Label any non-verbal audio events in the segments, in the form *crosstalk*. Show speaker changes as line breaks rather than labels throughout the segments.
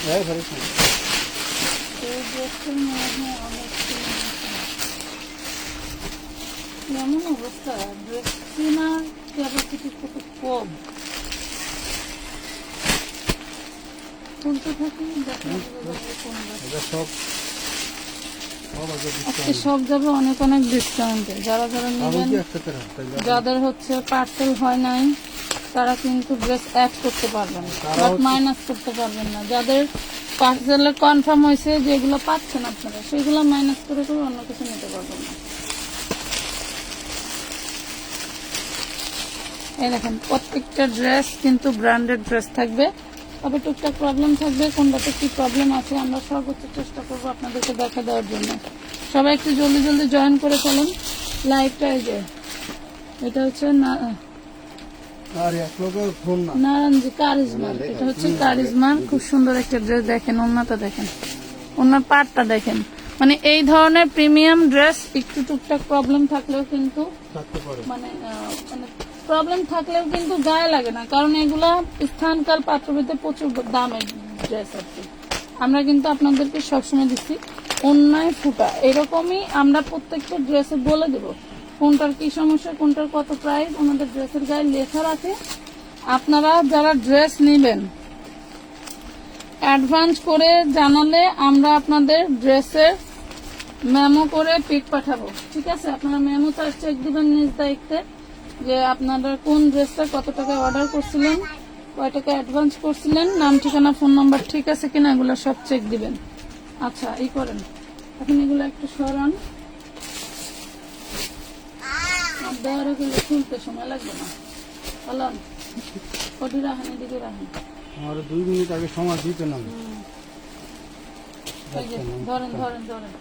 হ্যাঁ
এমন অবস্থা? ক্যাপাসিটি কত কম? থাকি?
সব
আজকে সব যাবে অনেক অনেক ডিসকাউন্টে যারা যারা নেবেন যাদের হচ্ছে পার্সেল হয় নাই তারা কিন্তু ড্রেস অ্যাড করতে পারবেন বাট মাইনাস করতে পারবেন না। যাদের পার্সেলে কনফার্ম হয়েছে যেগুলো পাচ্ছেন আপনারা সেগুলো মাইনাস করে করে অন্য কিছু নিতে পারবেন না। এই দেখেন প্রত্যেকটা ড্রেস কিন্তু ব্র্যান্ডেড ড্রেস থাকবে। তবে টুকটাক প্রবলেম থাকবে কোনটাতে কি প্রবলেম আছে আমরা সর্বোচ্চ চেষ্টা করব আপনাদেরকে দেখা দেওয়ার জন্য। সবাই একটু জলদি জলদি জয়েন করে ফেলুন। লাইভটা এই যে এটা হচ্ছে না
আর এক লোকের ফোন না
নারায়ণজি কারিজমার এটা হচ্ছে কারিজমার খুব সুন্দর একটা ড্রেস দেখেন ওনাটা দেখেন। ওনার পাটটা দেখেন। মানে এই ধরনের প্রিমিয়াম ড্রেস একটু টুকটাক প্রবলেম থাকলেও কিন্তু মানে আহ, মানে প্রবলেম থাকলেও কিন্তু গায়ে লাগে না। কারণ এগুলা স্থানকাল পাত্রভেদে প্রচুর দামের ড্রেস আর কি। আমরা কিন্তু আপনাদেরকে সবসময় দিচ্ছি অন্যায় ফুটা। এরকমই আমরা প্রত্যেকটা ড্রেসে বলে দেব। কোনটার কি সমস্যা, কোনটার কত প্রাইস আমাদের ড্রেসের গায়ে লেখা রাখে আপনারা যারা ড্রেস নেবেন অ্যাডভান্স করে জানালে আমরা আপনাদের ড্রেসের মেমো করে পিক পাঠাবো। ঠিক আছে? আপনারা মেমো তার চেক দেবেন নিজ দায়িত্বে যে আপনারা কোন ড্রেসটা কত টাকা অর্ডার করছিলেন, কয় টাকা অ্যাডভান্স করছিলেন, নাম, ঠিকানা ফোন নাম্বার ঠিক আছে কিনা এগুলো সব চেক দিবেন। আচ্ছা এই করেন। এখন এগুলো একটু সরান। আর দেওয়ার এগুলো খুলতে সময় লাগবে না। বলুন ওটি রাখেন এদিকে রাখেন।
আমার দুই মিনিট আগে সময় দিতে না।
ধরেন ধরেন ধরেন।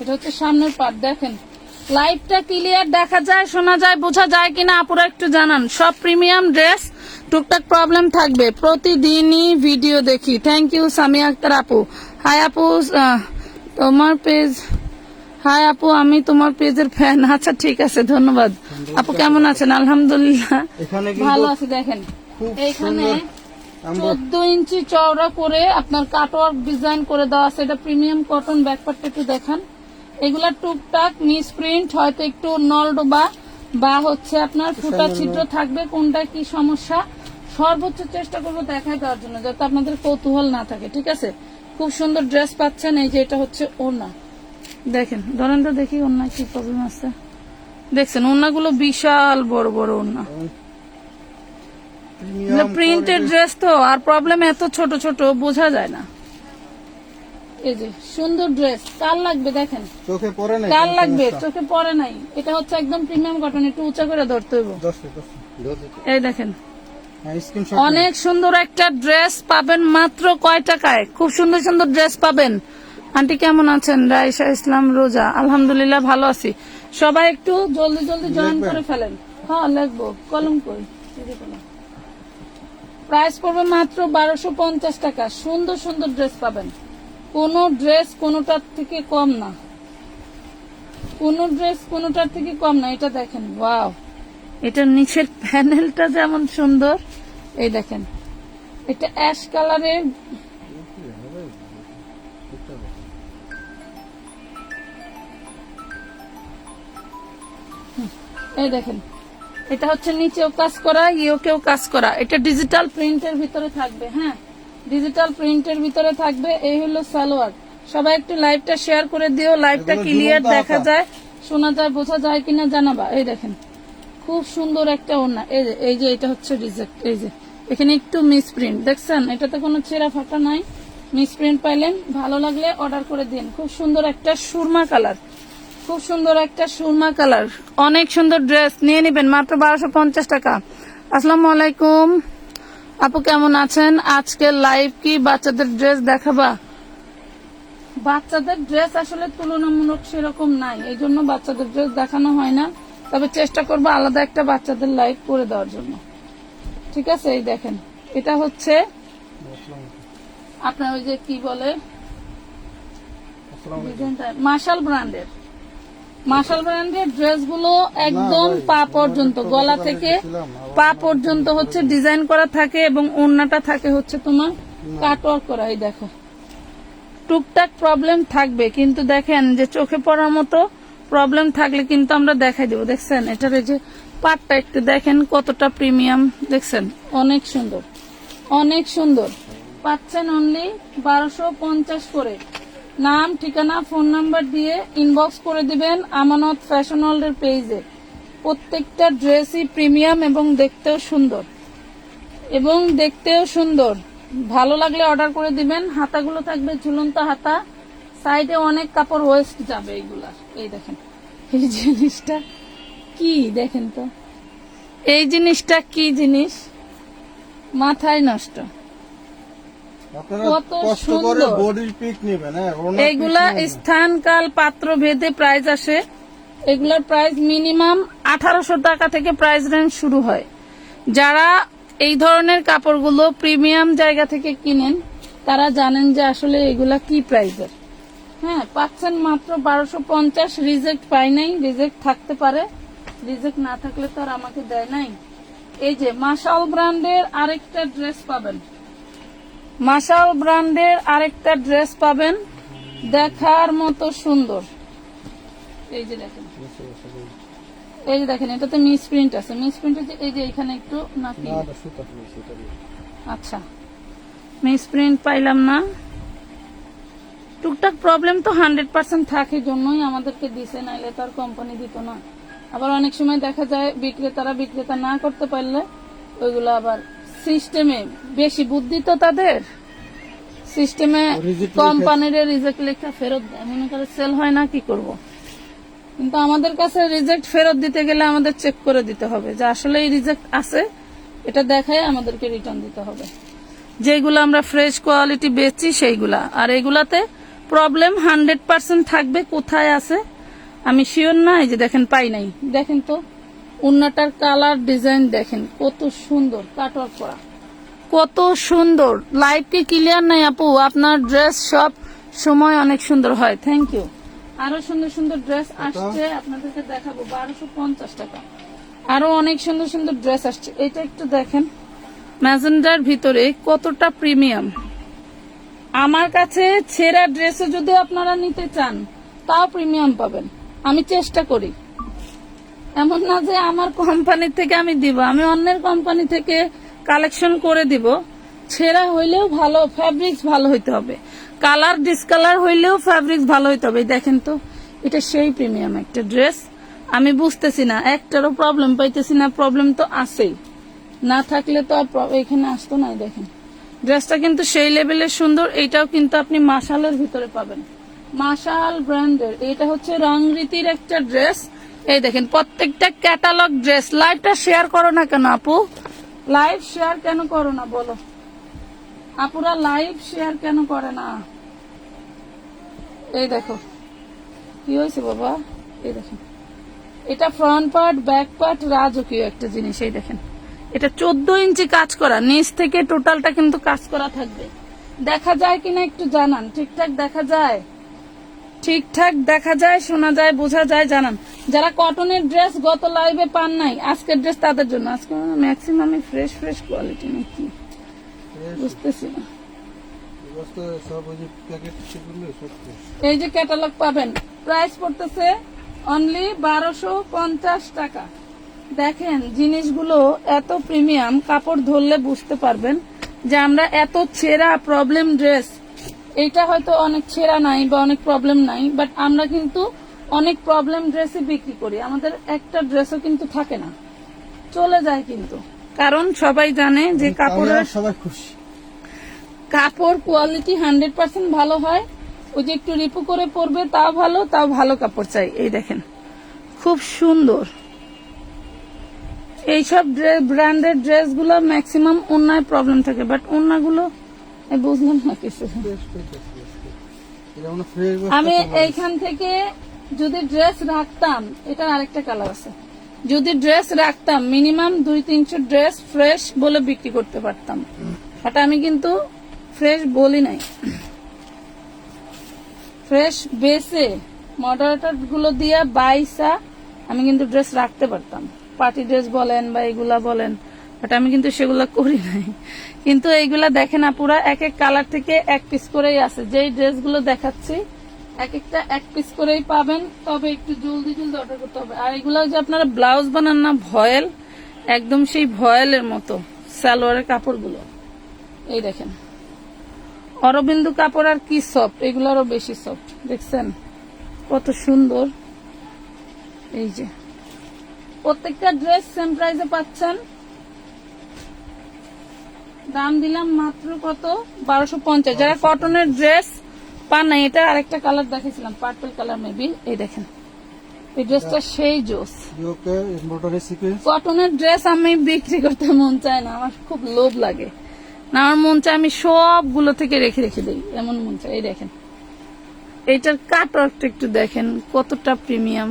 এটা হচ্ছে সামনের পার্ট দেখেন। লাইভটা ক্লিয়ার দেখা যায় শোনা যায় বোঝা যায় কিনা আপুরা একটু জানান। সব প্রিমিয়াম ড্রেস টুকটাক প্রবলেম থাকবে। প্রতিদিনই ভিডিও দেখি। থ্যাংক ইউ সামি আক্তার আপু। হাই আপু তোমার পেজ হাই আপু আমি তোমার পেজের ফ্যান আচ্ছা ঠিক আছে ধন্যবাদ। আপু কেমন আছেন? আলহামদুলিল্লাহ। ভালো আছে দেখেন। এখানে চোদ্দ ইঞ্চি চওড়া করে আপনার কাটওয়ার্ক ডিজাইন করে দেওয়া আছে। এটা প্রিমিয়াম কটন ব্যাকপার্টটা একটু দেখান। এগুলা টুকটাক মিস প্রিন্ট হয়তো একটু নলডোবা বা হচ্ছে আপনার ফুটা ছিদ্র থাকবে কোনটা কি সমস্যা? সর্বোচ্চ চেষ্টা করব দেখায় দেওয়ার জন্য যাতে আপনাদের কৌতূহল না থাকে ঠিক আছে? খুব সুন্দর ড্রেস পাচ্ছেন এই যে এটা হচ্ছে ওনা দেখেন ধরেন তো দেখি ওনা কি প্রবলেম আছে। দেখছেন ওনাগুলো বিশাল বড় বড় ওনা প্রিন্টেড ড্রেস তো আর প্রবলেম এত ছোট ছোট বোঝা যায় না। এই যে সুন্দর ড্রেস কার লাগবে দেখেন।
চোখে পড়ে নাই
কার লাগবে চোখে পড়ে নাই। এটা হচ্ছে একদম প্রিমিয়াম কটন একটু উঁচা করে ধরতে হইব। এই দেখেন অনেক সুন্দর একটা ড্রেস পাবেন মাত্র কয় টাকায়? খুব সুন্দর সুন্দর ড্রেস পাবেন। আন্টি কেমন আছেন? রাইসা ইসলাম রোজা? আলহামদুলিল্লাহ ভালো আছি। সবাই একটু জলদি জলদি জয়েন করে ফেলেন। হ্যাঁ লিখব। কলম কই? প্রাইস পড়বে মাত্র বারোশো পঞ্চাশ টাকা। সুন্দর সুন্দর ড্রেস পাবেন। কোন ড্রেস কোনোটার থেকে কম না। কোন ড্রেস কোনোটার থেকে কম না। এটা দেখেন ওয়াও। এটার নিচের *laughs* প্যানেলটা যেমন সুন্দর। এই দেখেন। এটা অ্যাশ কালারের এই দেখেন। এটা হচ্ছে নিচেও কাজ করা ইয়েকেও কাজ করা। এটা ডিজিটাল প্রিন্টের ভিতরে থাকবে হ্যাঁ? ডিজিটাল প্রিন্টের ভিতরে থাকবে এই হলো সালোয়ার। সবাই একটু লাইভটা শেয়ার করে দিও লাইভটা ক্লিয়ার দেখা যায় শোনা যায় বোঝা যায় কিনা জানাবা। এই দেখেন খুব সুন্দর একটা ওনা এই যে এই যে এটা হচ্ছে রিজেক্ট এই যে। এখানে একটু মিসপ্রিন্ট দেখছেন? এটাতে কোনো ছেঁড়া ফাটা নাই। মিসপ্রিন্ট পাইলেন। ভালো লাগলে অর্ডার করে দিন। খুব সুন্দর একটা সুরমা কালার। খুব সুন্দর একটা সুরমা কালার। অনেক সুন্দর ড্রেস নিয়ে নেবেন। মাত্র বারোশো পঞ্চাশ টাকা। আসসালামু আলাইকুম। আপু কেমন আছেন? আজকে লাইভ কি বাচ্চাদের ড্রেস দেখাবা? বাচ্চাদের ড্রেস আসলে তুলনামূলক সেরকম নাই। এই জন্য বাচ্চাদের ড্রেস দেখানো হয় না। তবে চেষ্টা করব আলাদা একটা বাচ্চাদের লাইভ করে দেওয়ার জন্য। ঠিক আছে? এই দেখেন। এটা হচ্ছে আপনার ওই যে কি বলে? মার্শাল ব্র্যান্ডের মার্শাল ব্র্যান্ডের ড্রেসগুলো একদম পা পর্যন্ত গলা থেকে পা পর্যন্ত হচ্ছে ডিজাইন করা থাকে এবং ওড়নাটা থাকে হচ্ছে তোমার কাটওয়ার্ক করা এই দেখো। টুকটাক প্রবলেম থাকবে কিন্তু দেখেন যে চোখে পড়ার মতো প্রবলেম থাকলে কিন্তু আমরা দেখাই দেবো। দেখছেন? এটার এই যে পাটটা একটু দেখেন কতটা প্রিমিয়াম, দেখছেন? অনেক সুন্দর অনেক সুন্দর। পাচ্ছেন অনলি বারোশো পঞ্চাশ করে। নাম, ঠিকানা ফোন নাম্বার দিয়ে ইনবক্স করে দিবেন আমানত ফ্যাশন ওয়ার্ল্ডের পেজে প্রত্যেকটা ড্রেসই প্রিমিয়াম এবং দেখতেও সুন্দর। এবং দেখতেও সুন্দর। ভালো লাগলে অর্ডার করে দিবেন। হাতাগুলো থাকবে ঝুলন্ত হাতা। সাইডে অনেক কাপড় ওয়েস্ট যাবে এইগুলার এই দেখেন, এই জিনিসটা কি? দেখেন তো। এই জিনিসটা কি জিনিস? মাথায় নষ্ট।
হ্যাঁ নেবেন।
স্থান কাল পাত্র ভেদে প্রাইস আসে। এগুলোর প্রাইস মিনিমাম আঠারোশো টাকা থেকে প্রাইস রেঞ্জ শুরু হয়। যারা এই ধরনের কাপড়গুলো প্রিমিয়াম জায়গা থেকে কিনেন তারা জানেন যে আসলে এগুলা কি প্রাইসের হ্যাঁ পাচ্ছেন মাত্র বারোশো পঞ্চাশ রিজেক্ট পাই নাই রিজেক্ট থাকতে পারে। রিজেক্ট না থাকলে তো আর আমাকে দেয় নাই। এই যে মাসাল ব্র্যান্ডের আরেকটা ড্রেস পাবেন। মাসাল ব্র্যান্ডের আরেকটা ড্রেস পাবেন। দেখার মতো সুন্দর। এই যে দেখেন। এই যে দেখেন এটাতে মিস প্রিন্ট আছে। মিস প্রিন্ট এই যে এখানে একটু নাকি। আচ্ছা। মিস প্রিন্ট পাইলাম না। টুকটাক প্রবলেম তো হান্ড্রেড পার্সেন্ট থাকে জন্যই আমাদেরকে দিছে নাইলে তো আর কোম্পানি দিত না। আবার অনেক সময় দেখা যায় বিক্রেতারা বিক্রেতা না করতে পারলে ওইগুলো আবার সিস্টেমে বেশি বুদ্ধি তো তাদের। সিস্টেমে কোম্পানির রিজেক্ট লেখা ফেরত দেয়। মনে করে সেল হয় না কি করব? কিন্তু আমাদের কাছে রিজেক্ট ফেরত দিতে গেলে আমাদের চেক করে দিতে হবে যে আসলে এই রিজেক্ট আছে এটা দেখায় আমাদেরকে রিটার্ন দিতে হবে। যেগুলো আমরা ফ্রেশ কোয়ালিটি বেচি সেইগুলা। আর এগুলাতে প্রবলেম হান্ড্রেড পার্সেন্ট থাকবে কোথায় আছে আমি শিওর না এই যে দেখেন পাই নাই। দেখেন তো উন্নাটার কালার ডিজাইন দেখেন কত সুন্দর কাটওয়ার্ক করা। কত সুন্দর লাইট কি ক্লিয়ার নাই আপু আপনার ড্রেস সব সময় অনেক সুন্দর হয় থ্যাংক ইউ আরও সুন্দর সুন্দর ড্রেস আসছে আপনাদেরকে দেখাবো বারোশো পঞ্চাশ টাকা। আরও অনেক সুন্দর সুন্দর ড্রেস আসছে এটা একটু দেখেন। ম্যাজেন্ডার ভিতরে কতটা প্রিমিয়াম আমার কাছে ছেঁড়া ড্রেসও যদি আপনারা নিতে চান তাও প্রিমিয়াম পাবেন। আমি চেষ্টা করি। এমন না যে আমার কোম্পানি থেকে আমি দিব, আমি অন্যের কোম্পানি থেকে কালেকশন করে দিব। ছেঁড়া হইলেও ভালো ফ্যাব্রিক্স ভালো হইতে হবে। কালার ডিসকালার হইলেও ফ্যাব্রিক্স ভালো হইতে হবে। দেখেন তো, এটা সেই প্রিমিয়াম একটা ড্রেস আমি বুঝতেছি না, একটারও প্রবলেম পাইতেছি না প্রবলেম তো আছেই। না থাকলে তো আর এখানে আসতো না দেখেন। ড্রেসটা কিন্তু সেই লেভেলের সুন্দর, এইটাও কিন্তু আপনি মাশালের ভিতরে পাবেন। মাশাল ব্র্যান্ডের। এটা হচ্ছে রংরীতির একটা ড্রেস। এই দেখেন, প্রত্যেকটা ক্যাটালগ ড্রেস। লাইভটা শেয়ার করো না কেন আপু? লাইভ শেয়ার কেন করো না বলো? আপুরা লাইভ শেয়ার কেন করে না? এই দেখো। কি হয়েছে বাবা? এই দেখেন এটা ফ্রন্ট পার্ট ব্যাক পার্ট রাজকীয় একটা জিনিস, এই দেখেন। এটা চোদ্দ ইঞ্চি কাজ করা। নিচ থেকে টোটালটা কিন্তু কাজ করা থাকবে। দেখা যায় কিনা একটু জানান। ঠিকঠাক দেখা যায়? ঠিকঠাক দেখা যায় শোনা যায় বোঝা যায় জানান। যারা কটনের ড্রেস গত লাইভে পান নাই আজকের ড্রেস তাদের জন্য। আজকে ম্যাক্সিমাম ফ্রেশ ফ্রেশ কোয়ালিটি নাকি বুঝতেছি না।
এই যে
ক্যাটালগ পাবেন প্রাইস পড়তেছে অনলি বারোশো পঞ্চাশ টাকা। দেখেন জিনিসগুলো এত প্রিমিয়াম কাপড় ধরলে বুঝতে পারবেন যে আমরা এত ছেঁড়া প্রবলেম ড্রেস এটা হয়তো অনেক ছেঁড়া নাই বা অনেক প্রবলেম নাই বাট আমরা কিন্তু অনেক প্রবলেম ড্রেসই বিক্রি করি। আমাদের একটা ড্রেসও কিন্তু থাকে না। চলে যায় কিন্তু। কারণ সবাই জানে যে কাপড়ের
সবাই খুশি।
কাপড় কোয়ালিটি হান্ড্রেড পার্সেন্ট ভালো হয়। ওই যে একটু রিপু করে পরবে তাও ভালো তাও ভালো কাপড় চাই। এই দেখেন খুব সুন্দর। এইসব ব্র্যান্ডেড ড্রেসগুলো ম্যাক্সিমাম অন্যায় প্রবলেম থাকে বাট অন্যগুলো বুঝলাম না কিছু। আমি এইখান থেকে যদি ড্রেস রাখতাম এটা আরেকটা কালার আছে। যদি ড্রেস রাখতাম মিনিমাম দুই তিনশো ড্রেস ফ্রেশ বলে বিক্রি করতে পারতাম। এটা আমি কিন্তু ফ্রেশ বলি নাই। ফ্রেশ বেসে মডারেটরগুলো দিয়ে বাইসা আমি কিন্তু ড্রেস রাখতে পারতাম। পার্টি ড্রেস বলেন বা এগুলা বলেন। বাট আমি কিন্তু সেগুলো করি নাই। কিন্তু এইগুলা দেখেন আপুরা এক এক কালার থেকে এক পিস করেই আছে। যেই ড্রেসগুলো দেখাচ্ছি এক একটা এক পিস করেই পাবেন। তবে একটু জলদি জলদি অর্ডার করতে হবে। আর এগুলো যে আপনারা ব্লাউজ বানান না, ভয়েল, একদম সেই ভয়েলের মতো সালোয়ারের কাপড়গুলো। এই দেখেন। অরবিন্দু কাপড় আর কি সফট এগুলো আরও বেশি সফট দেখছেন? কত সুন্দর। এই যে। প্রত্যেকটা ড্রেস সেম প্রাইসে পাচ্ছেন। দাম দিলাম মাত্র কত? বারোশো পঞ্চাশ। যারা কটনের ড্রেস পান নাই এটা আরেকটা কালার দেখেছিলাম পার্পল কালার মেবি এই দেখেন এই ড্রেসটা সেই জোস। কটনের ড্রেস আমি বিক্রি করতে মন চায় না আমার খুব লোভ লাগে। না আমার মন চায় আমি সবগুলো থেকে রেখে রেখে দিই এমন মন চায়। এই দেখেন এইটার কাট একটু দেখেন কতটা প্রিমিয়াম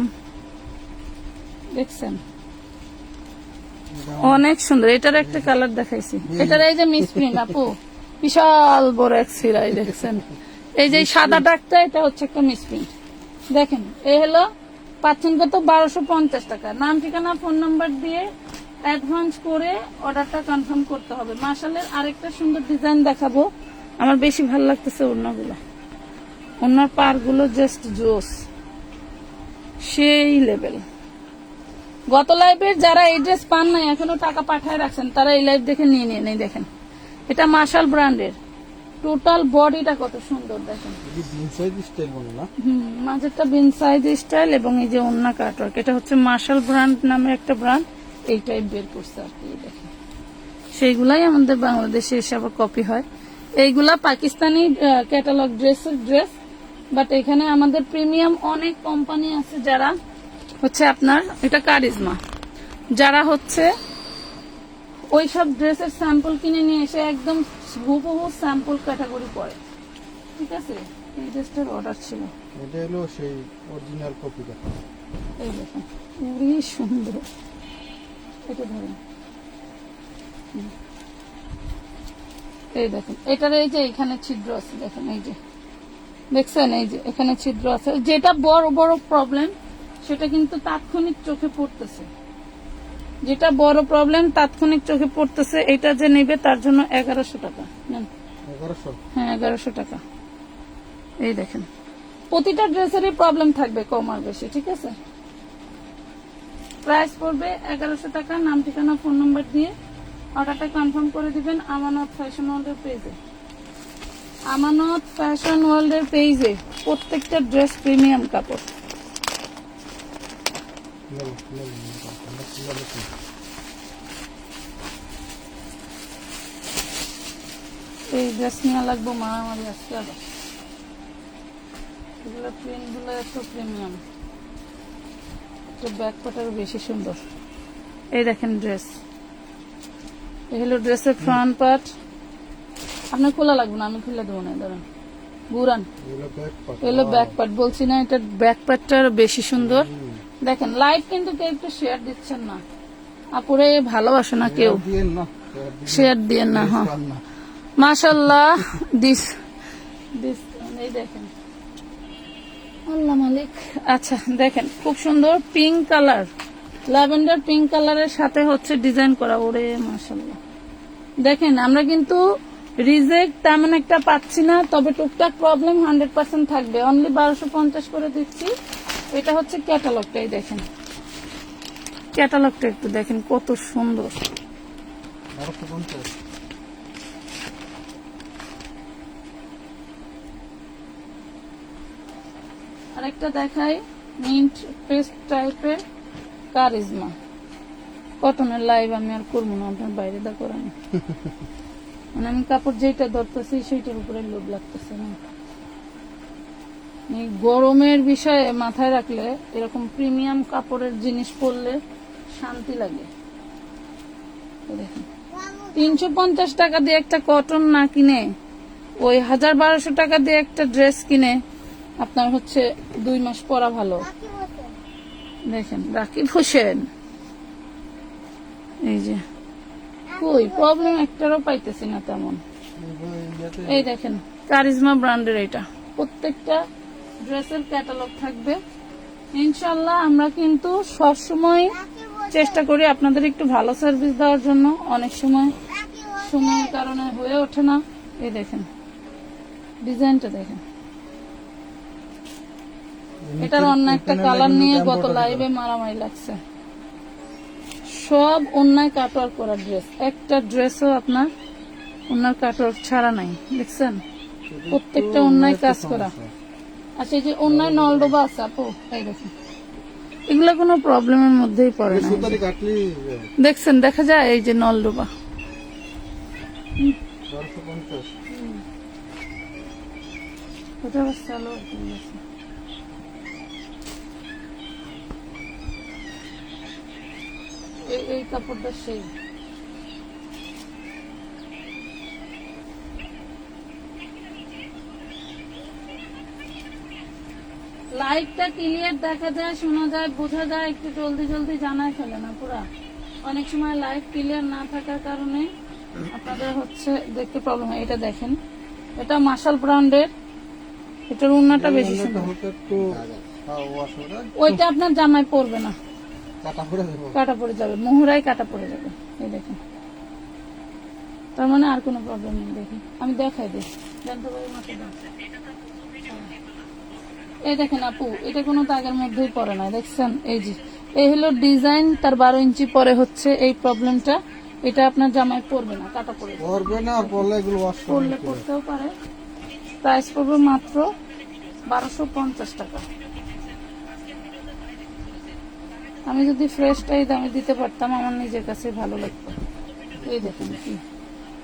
দেখছেন? অনেক সুন্দর। এটার একটা কালার দেখাইছি। এটার এই যে মিসপ্রিন্ট আপু বিশাল বড় এক সিরাই দেখছেন? এই যে সাদা ডাকটা এটা হচ্ছে একটা মিসপ্রিন্ট দেখেন এই হলো পাচ্ছেন কত? বারোশো পঞ্চাশ টাকা। নাম ঠিকানা ফোন নাম্বার দিয়ে অ্যাডভান্স করে অর্ডারটা কনফার্ম করতে হবে। মার্শালের আরেকটা সুন্দর ডিজাইন দেখাবো। আমার বেশি ভালো লাগতেছে অন্যগুলো অন্যার পারগুলো জাস্ট জোস। সেই লেভেল গত লাইভের যারা এই ড্রেস পান নাই এখনও টাকা পাঠায় রাখছেন তারা এই লাইভ দেখে নিয়ে নিয়ে নেই দেখেন। এটা মার্শাল ব্র্যান্ডের টোটাল বডিটা কত সুন্দর দেখেন। মাঝেরটা বিন সাইজ স্টাইল এবং এই যে অন্য কাটওয়ার্ক এটা হচ্ছে মার্শাল ব্র্যান্ড নামে একটা ব্র্যান্ড এই টাইপ বের করছে আর কি দেখেন। সেইগুলাই আমাদের বাংলাদেশে এসে আবার কপি হয়। এইগুলা পাকিস্তানি ক্যাটালগ ড্রেসের ড্রেস বাট এখানে আমাদের প্রিমিয়াম অনেক কোম্পানি আছে যারা হচ্ছে আপনার এটা কারিজমা। যারা হচ্ছে ওই সব ড্রেসের স্যাম্পল কিনে নিয়ে এসে একদম হুবহু স্যাম্পল ক্যাটাগরি পড়ে ঠিক আছে? এই ড্রেসটার অর্ডার ছিল।
এটা হলো সেই অরিজিনাল কপিটা
এই দেখুন খুবই সুন্দর। এটা ধরুন। এই দেখুন এটার এই যে এখানে ছিদ্র আছে দেখেন এই যে। দেখছেন? এই যে এখানে ছিদ্র আছে। যেটা বড় বড় প্রবলেম সেটা কিন্তু তাৎক্ষণিক চোখে পড়তেছে। যেটা বড় প্রবলেম তাৎক্ষণিক চোখে পড়তেছে এটা যে নেবে তার জন্য এগারোশো টাকা। হ্যাঁ এগারোশো টাকা। এই দেখেন। প্রতিটা ড্রেসেরই প্রবলেম থাকবে কম আর বেশি ঠিক আছে? প্রাইস পড়বে এগারোশো টাকা নাম ঠিকানা ফোন নাম্বার দিয়ে অর্ডারটা কনফার্ম করে দিবেন আমানত ফ্যাশন ওয়ার্ল্ডের পেজে আমানত ফ্যাশন ওয়ার্ল্ডের পেজে প্রত্যেকটা ড্রেস প্রিমিয়াম কাপড়।
নেব নেব নেব
এই ড্রেস নেওয়া লাগবে মারামারি আজকে আবার এগুলো প্রিন্টগুলো এত প্রিমিয়াম ব্যাক পাটারও বেশি সুন্দর। এই দেখেন ড্রেস এই হলো ড্রেসের ফ্রন্ট পার্ট আপনার খোলা লাগবে না, আমি খুলে দেবো না দাঁড়ান বুড়ান
এগুলো ব্যাক পার্ট
বলছি না এটার ব্যাক পার্টটা বেশি সুন্দর। দেখেন লাইভ কিন্তু কেউ একটু শেয়ার দিচ্ছেন না। আপুরে ভালোবাসে না কেউ। শেয়ার দিয়ে না হ্যাঁ। মাশাল্লাহ দিস দিস এই দেখেন। আল্লাহ মালিক। আচ্ছা দেখেন খুব সুন্দর পিঙ্ক কালার ল্যাভেন্ডার পিঙ্ক কালারের সাথে হচ্ছে ডিজাইন করা ওরে মাশাল্লাহ। দেখেন আমরা কিন্তু রিজেক্ট তেমন একটা পাচ্ছি না, তবে টুকটাক প্রবলেম হান্ড্রেড পার্সেন্ট থাকবে। অনলি বারোশো পঞ্চাশ করে দিচ্ছি। এটা হচ্ছে ক্যাটালগটাই দেখেন। ক্যাটালগটা একটু দেখেন কত সুন্দর। আরেকটা দেখাই মিন্ট পেস্ট টাইপের কারিজমা কটনের লাইভ আমি আর করব না, আপনার বাইরে দা করেন। *laughs* মানে আমি কাপড় যেটা ধরতেছি, সেইটার উপরে লোভ লাগতেছে না। গরমের বিষয়ে মাথায় রাখলে এরকম প্রিমিয়াম কাপড়ের জিনিস পরলে শান্তি লাগে। দেখেন তিনশো পঞ্চাশ টাকা দিয়ে একটা কটন না কিনে, ওই হাজার বারোশো টাকা দিয়ে একটা ড্রেস কিনে, আপনার হচ্ছে দুই মাস পরা ভালো। দেখেন, রাকিব হোসেন। এই যে। কই? প্রবলেম একটারও পাইতেছি না তেমন। এই দেখেন কারিজমা ব্র্যান্ডের এটা। প্রত্যেকটা ড্রেসের ক্যাটালগ থাকবে। ইনশাল্লাহ আমরা কিন্তু সবসময় চেষ্টা করি আপনাদের একটু ভালো সার্ভিস দেওয়ার জন্য। অনেক সময় সময়ের কারণে হয়ে ওঠে না। এই দেখেন ডিজাইনটা দেখেন। এটার অন্য একটা কালার নিয়ে গত লাইভে মারামারি লাগছে। সব অন্যায় কাটওয়ার্ক করা ড্রেস একটা ড্রেসও আপনার অন্যার কাটওয়ার্ক ছাড়া নাই দেখছেন? প্রত্যেকটা অন্যায় কাজ করা। আচ্ছা এই যে অন্যায় নলডোবা আছে আপু এই দেখুন। এগুলো কোনো প্রবলেমের মধ্যেই পড়ে না। দেখছেন দেখা যায় এই যে নলডোবা।
বারোশো পঞ্চাশ
ওটা আবার সালোয়ার কিনে আছে। এই এই কাপড়টা সেই। লাইটটা ক্লিয়ার দেখা যায় শোনা যায় বোঝা যায় একটু জলদি জলদি জানাই ফেলে না পুরা। অনেক সময় লাইট ক্লিয়ার না থাকার কারণে আপনাদের হচ্ছে দেখতে প্রবলেম হয়। এটা দেখেন। এটা মার্শাল ব্র্যান্ডের এটার উন্নাটা বেশি সুন্দর।
হ্যাঁ, ওয়াশ ওটা
ওইটা আপনার জামাই পড়বে না।
কাটা
পড়ে যাবে। মোহরাই কাটা পড়ে যাবে এই দেখেন। তার মানে আর কোনো প্রবলেম নেই দেখি আমি দেখাই দিই পারি। এই দেখেন আপু এটা কোনো দাগের মধ্যেই পড়ে না দেখছেন? এই যে এই হলো ডিজাইন তার বারো ইঞ্চি পরে হচ্ছে এই প্রবলেমটা এটা আপনার জামাই পড়বে না কাটা পড়ে
পরবে না পরলে এগুলো ওয়াশ করলে
পড়তেও পারে। প্রাইস পড়বে মাত্র বারোশো পঞ্চাশ টাকা। আমি যদি ফ্রেশটাই দামে দিতে পারতাম, আমার নিজের কাছে ভালো লাগতো। এই দেখেন কি।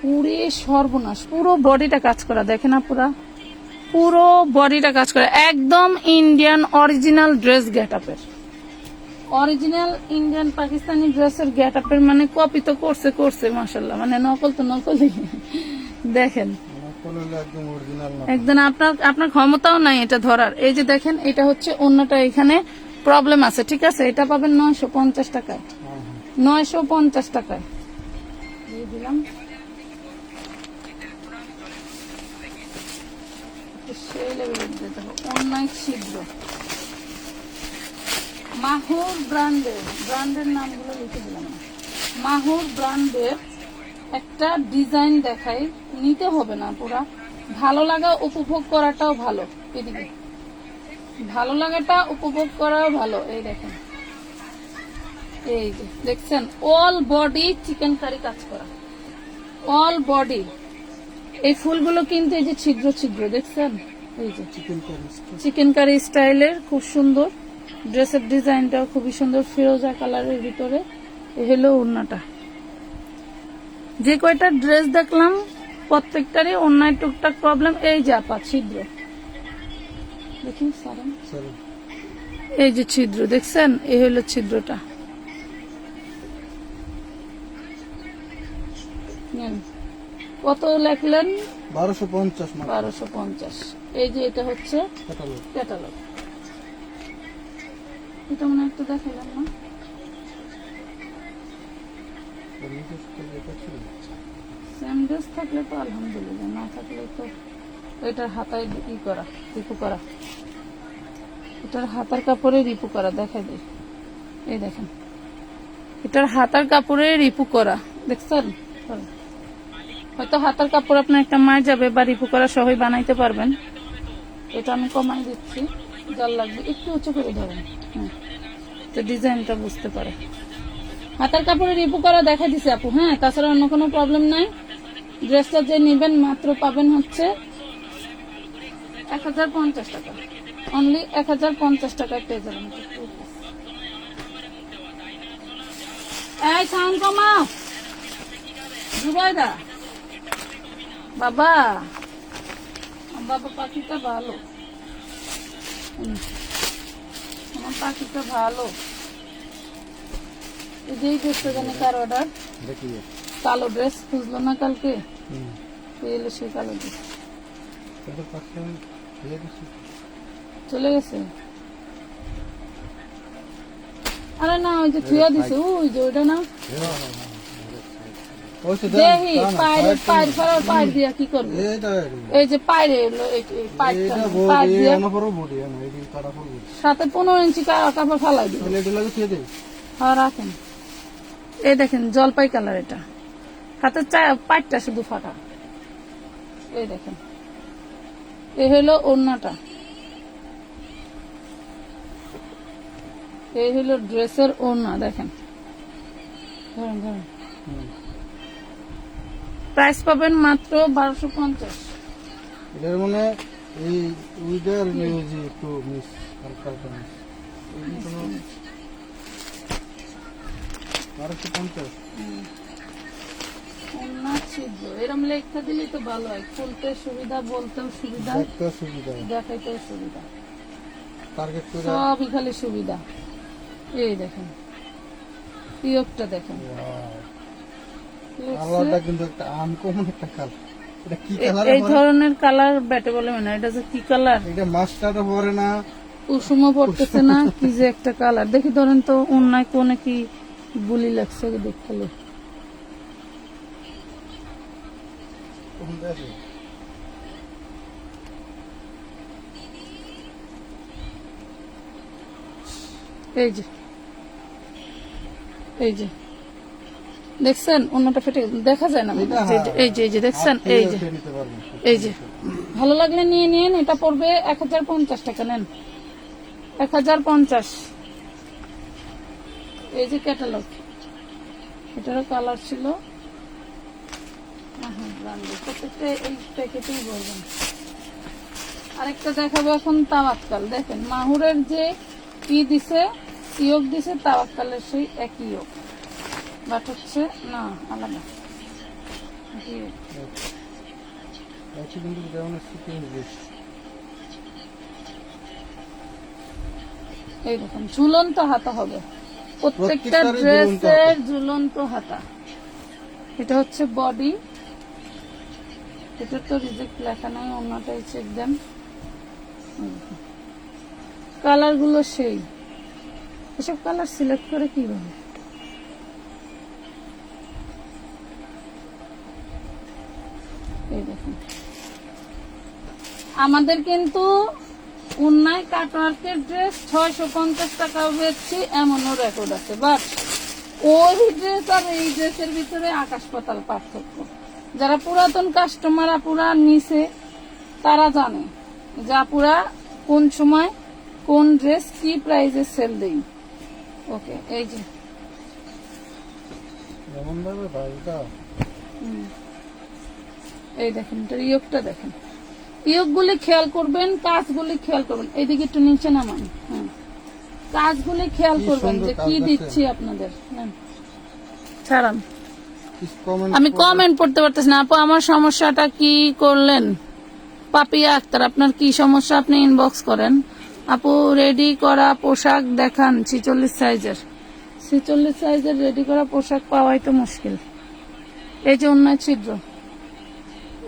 পুরে সর্বনাশ, পুরো বডিটা কাজ করা। দেখেন না পুরা বডিটা কাজ করা। একদম ইন্ডিয়ান অরিজিনাল ড্রেস গেট আপের অরিজিনাল ইন্ডিয়ান পাকিস্তানি ড্রেসের গেট আপের মানে কপি তো করছে করছে মাসাল্লাহ মানে নকল তো নকলই। দেখেন।
একদম
আপনার আপনার ক্ষমতাও নাই এটা ধরার। এই যে দেখেন, এটা হচ্ছে অন্যটা এখানে প্রবলেম আছে, ঠিক আছে? এটা পাবেন নয়শো পঞ্চাশ টাকায়। নয়শো পঞ্চাশ টাকায়। দিলাম। ছিদ্র। মাহুর ব্র্যান্ডের ব্র্যান্ডের নামগুলো লিখে দিলাম। মাহুর ব্র্যান্ডের একটা ডিজাইন দেখাই। নিতে হবে না পুরা। ভালো লাগা, উপভোগ করাটাও ভালো। এদিকে। ভালো লাগাটা উপভোগ করাও ভালো এই দেখেন। এই যে দেখছেন? অল বডি চিকেন কারি কাজ করা। অল বডি এই ফুলগুলো কিন্তু এই যে ছিদ্র ছিদ্র দেখছেন? এই যে
চিকেন কারি
চিকেন কারি স্টাইলের খুব সুন্দর। ড্রেসের ডিজাইনটাও খুবই সুন্দর ফিরোজা কালারের ভিতরে। হলো ওড়নাটা। যে কয়টা ড্রেস দেখলাম প্রত্যেকটারই অন্যায় টুকটাক প্রবলেম এই যে আপা ছিদ্র। এই যে ছিদ্র দেখছেন? এই হলো ছিদ্রটা। কত লেখলেন?
বারোশো পঞ্চাশ
বারোশো পঞ্চাশ। এই যে এটা হচ্ছে ক্যাটালগ। এটা মনে একটু দেখালাম না? ড্রেস থাকলে তো আলহামদুলিল্লাহ না থাকলে তো এটার হাতায় ই করা রিপু করা। এটার হাতার কাপড়ে রিপু করা, দেখাই দিই এই দেখেন। এটার হাতার কাপড়ে রিপু করা, দেখছেন। হয়তো হাতার কাপড় আপনার একটা মায় যাবে বা রিপু করা সহই বানাইতে পারবেন। এটা আমি কমাই দিচ্ছি জল লাগবে একটু উঁচু করে ধরেন। হ্যাঁ তো ডিজাইনটা বুঝতে পারে। হাতার কাপড়ে রিপু করা দেখা দিছে আপু হ্যাঁ তাছাড়া অন্য কোনো প্রবলেম নাই। ড্রেসটা যে নেবেন মাত্র পাবেন হচ্ছে এক হাজার পঞ্চাশ টাকা। অনলি এক হাজার পঞ্চাশ টাকায় পেয়ে যাবেন। এই সাউন্ড কমাও জুবাইদা। বাবা। বাবা পাখিটা ভালো। আমার পাখিটা ভালো। এই যে ড্রেসটা জানি কার অর্ডার কালো ড্রেস খুঁজলো না কালকে?
হুম।
পেয়ে সে কালো ড্রেস
এটা পাশে দিয়ে দিচ্ছি
চলে গেছে। আরে না ওই যে থুয়া দিছে ওই যে ওইটা না? পায়ের পায়ের। পায়ের দিয়া কি করবে? এই যে পায়ের পায়ের দিয়া সাথে পনেরো ইঞ্চি কাপড় ফালাই দিবে। হ্যাঁ রাখেন। এই দেখেন জলপাই কালার এটা। হাতে পাটটা শুধু ফাটা। এই দেখেন। এই হলো ওড়নাটা। এই হলো ড্রেসের ওড়না দেখেন। ধরেন ধরেন। প্রাইস পাবেন মাত্র বারোশো পঞ্চাশ।
এটার মানে এই উইদার নিউজি একটু মিস হালকা হালকা মিস। এই কোনো বারোশো পঞ্চাশ।
এরম লেখা তো ভালো হয়। খুলতে সুবিধা বলতেও সুবিধা দেখাইতেও সুবিধা। সবই খালি সুবিধা। এই দেখেন। পিওরটা দেখেন।
কালারটা কিন্তু একটা আনকমন একটা কালার এটা কি কালার
এই ধরনের কালার ব্যাটে বলে মানে এটা যে কি কালার
এটা মাস্টার পরে না।
কুসুমও পড়তেছে না কি যে একটা কালার দেখি ধরেন তো অন্যায় কোনে কি বুলি লাগছে
আছে?
এই যে। এই যে। দেখছেন? অন্যটা ফেটে দেখা যায় না? হয়। এই যে- এই যে দেখছেন? এই যে। এই যে। ভালো লাগলে নিয়ে নিন। এটা পড়বে এক হাজার পঞ্চাশ টাকা নেন। এক হাজার পঞ্চাশ। এই যে ক্যাটালগ এটারও কালার ছিল। প্রত্যেকটা এই প্যাকেটেই বলবেন। আরেকটা দেখাবো এখন তাওয়াক্কাল। দেখেন মাহুরের যে কি দিছে ইয়োগ দিছে তাওয়াক্কালের সেই একই ইয়োগ। বাট হচ্ছে না আলাদা। একই ইয়োগ।
একই কিন্তু যেমন সিকিম বেশ
এই দেখুন ঝুলন্ত হাতা হবে। প্রত্যেকটা ড্রেসের ঝুলন্ত হাতা। এটা হচ্ছে বডি এটা তো রিজেক্ট লেখা নাই অন্যটাই চেক দেন। কালারগুলো সেই। এসব কালার সিলেক্ট করে কীভাবে এই আমাদের কিন্তু অন্যায় কাটওয়ার্কের ড্রেস ছয়শো পঞ্চাশ টাকা বেচছি, এমনও রেকর্ড আছে। বাট ওই ড্রেস আর এই ড্রেসের ভিতরে আকাশ পাতাল পার্থক্য। যারা পুরাতন কাস্টমার আপুরা নিছে, তারা জানে যে আপুরা কোন সময় কোন ড্রেস কি প্রাইজে সেল দেই ওকে এই যে। এই দেখেন এটা ইয়োগটা দেখেন। ইয়োগগুলি খেয়াল করবেন কাজগুলি খেয়াল করবেন। এইদিকে একটু নিচে নামান। হ্যাঁ। কাজগুলি খেয়াল করবেন যে কি দিচ্ছি আপনাদের। নেন। ছাড়ান। আমি কমেন্ট পড়তে পারতেছি না। আপু আমার সমস্যাটা কি করলেন? পাপিয়া আক্তার আপনার কি সমস্যা? আপনি ইনবক্স করেন। আপু রেডি করা পোশাক দেখান, ছিচল্লিশ সাইজের ছিচল্লিশ সাইজের রেডি করা পোশাক পাওয়াই তো মুশকিল। এই যে অন্যায় ছিদ্র।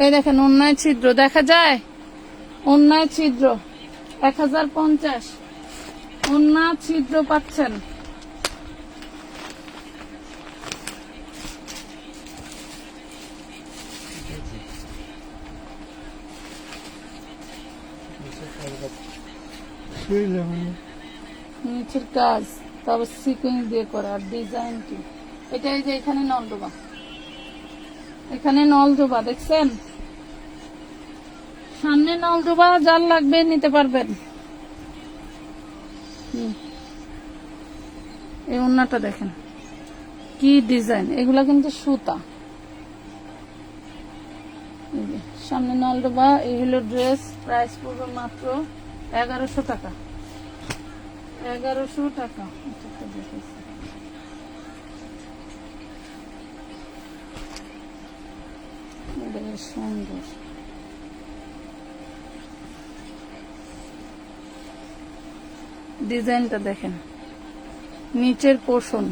এই দেখেন, অন্যায় ছিদ্র। দেখা যায়? অন্যায় ছিদ্র। এক হাজার পঞ্চাশ। অন্যায় ছিদ্র পাচ্ছেন
শুয়ে যাবেন।
নিচের কাজ তবে সিকুয়েন্স দিয়ে করা আর এই যে এখানে নলডোবা। এখানে নলডোবা, দেখছেন? সামনে নলডোবা লাগবে নিতে পারবেন। এই দেখেন। কি ডিজাইন এগুলা কিন্তু সুতা। সামনে নলডোবা, এই হলো ড্রেস প্রাইস পড়বে মাত্র এগারোশো টাকা। এগারোশো টাকা। দেখেছি। বেশ সুন্দর। ডিজাইনটা দেখেন। নিচের পোষণ।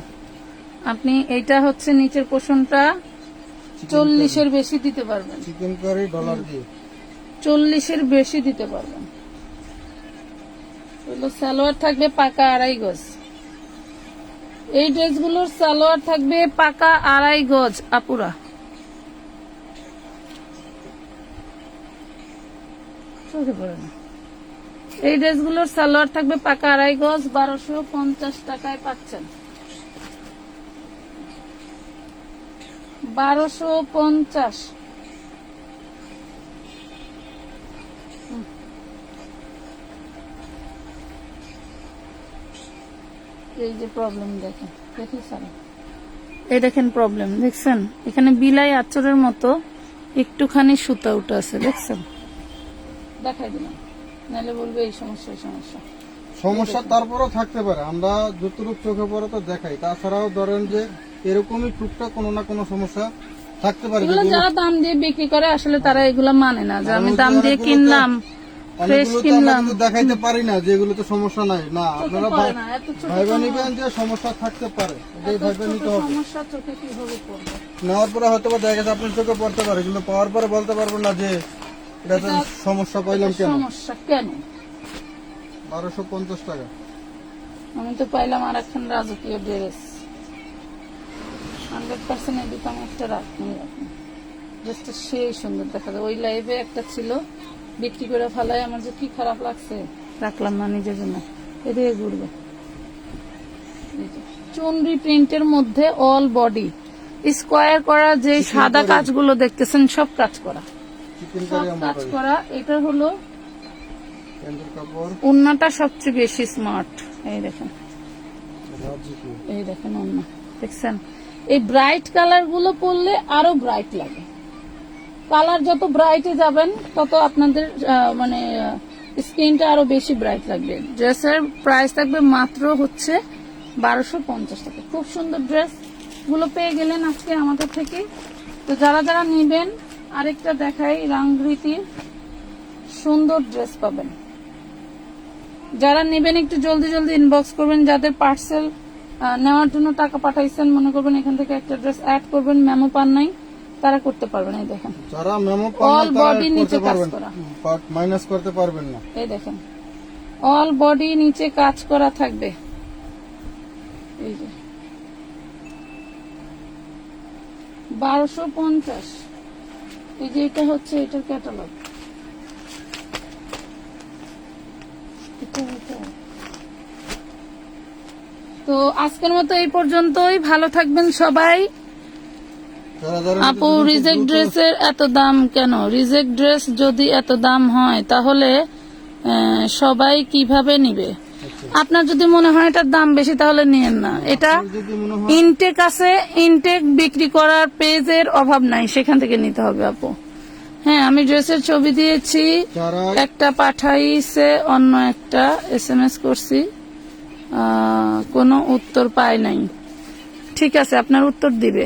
আপনি এটা হচ্ছে নিচের পোষণটা চল্লিশের বেশি দিতে পারবেন। চল্লিশের বেশি দিতে পারবেন। এগুলো সালোয়ার থাকবে পাকা আড়াই গজ। এই ড্রেসগুলোর সালোয়ার থাকবে পাকা আড়াই গজ, আপুরা। এই ড্রেসগুলোর সালোয়ার থাকবে পাকা আড়াই গজ, বারোশো পঞ্চাশ টাকায় পাচ্ছেন। বারোশো পঞ্চাশ। এই যে প্রবলেম দেখেন দেখি স্যার। এই দেখেন প্রবলেম দেখছেন? এখানে বিলাই আচরের মতো একটুখানি সুতা উঠে আছে দেখছেন? দেখাই দিলাম নাহলে বলবে এই সমস্যা সমস্যা।
সমস্যা তারপরও থাকতে পারে আমরা যতটুকু চোখে পড়ে তো দেখাই। তাছাড়াও ধরেন যে এরকমই টুকটাক কোনো না কোনো সমস্যা থাকতে পারে
যারা দাম দিয়ে বিক্রি করে আসলে তারা এগুলো মানে না। যে আমি দাম দিয়ে কিনলাম
তো দেখাইতে পারি না যে এগুলো তো সমস্যা নাই। না আপনারা ভাইবা নিবেন যে সমস্যা থাকতে পারে ভাইবা নিতে হবে। নেওয়ার পরে হয়তো বা দেখা গেছে আপনার চোখে পড়তে পারে কিন্তু পাওয়ার পরে বলতে পারব না যে
এটা-
সমস্যা পাইলাম কেন?
সমস্যা কেন?
বারোশো পঞ্চাশ টাকা।
আমি তো পাইলাম আর একখান রাজকীয় ড্রেস। হান্ড্রেড পার্সেন্ট এই দুটো আমি একটা রাখি রাখি ড্রেসটা সেই সুন্দর দেখা যায়। ওই লাইভে একটা ছিল। বিক্রি করে ফেলাই আমার যে কি খারাপ লাগছে? রাখলাম না নিজের জন্য। এদিকে ঘুরবে। চুনরি প্রিন্টের মধ্যে অল বডি স্কোয়ার করা যে সাদা কাজগুলো দেখতেছেন সব কাজ করা। সব কাজ করা। এটা হলো উন্নাটা সবচেয়ে বেশি স্মার্ট এই দেখেন। এই দেখেন অন্য দেখছেন? এই ব্রাইট কালারগুলো পরলে আরও ব্রাইট লাগে। কালার যত ব্রাইটে যাবেন, তত আপনাদের মানে স্কিনটা আরও বেশি ব্রাইট লাগবে। ড্রেসের প্রাইস থাকবে মাত্র হচ্ছে বারোশো পঞ্চাশ টাকা। খুব সুন্দর ড্রেসগুলো পেয়ে গেলেন আজকে আমাদের থেকে। তো যারা যারা নেবেন, আরেকটা দেখাই রাংরীতির সুন্দর ড্রেস পাবেন। যারা নেবেন, একটু জলদি জলদি ইনবক্স করবেন, যাদের পার্সেল নেওয়ার জন্য টাকা পাঠাইছেন, মনে করবেন এখান থেকে একটা ড্রেস অ্যাড করবেন মেমো পান নাই। তারা করতে পারবেন এই দেখেন।
যারা মেমো
body
তারা
নিচে কাজ করা।
মাইনাস করতে পারবেন না।
এই দেখেন। অল বডি নিচে কাজ করা থাকবে। এই যে। বারোশো পঞ্চাশ। এই যে এটা হচ্ছে এটার ক্যাটালগ তো আজকের মতো এই পর্যন্তই। ভালো থাকবেন সবাই। আপু রিজেক্ট ড্রেসের এত দাম কেন? রিজেক্ট ড্রেস যদি এত দাম হয় তাহলে সবাই কীভাবে নিবে? আপনার যদি মনে হয় এটার দাম বেশি তাহলে নিয়েন না। এটা ইনটেক আছে ইনটেক বিক্রি করার পেজের অভাব নাই সেখান থেকে নিতে হবে আপু। হ্যাঁ আমি ড্রেসের ছবি দিয়েছি। একটা পাঠাইছে অন্য একটা এস এম এস করছি কোনো উত্তর পাই নাই। ঠিক আছে আপনার উত্তর দিবে।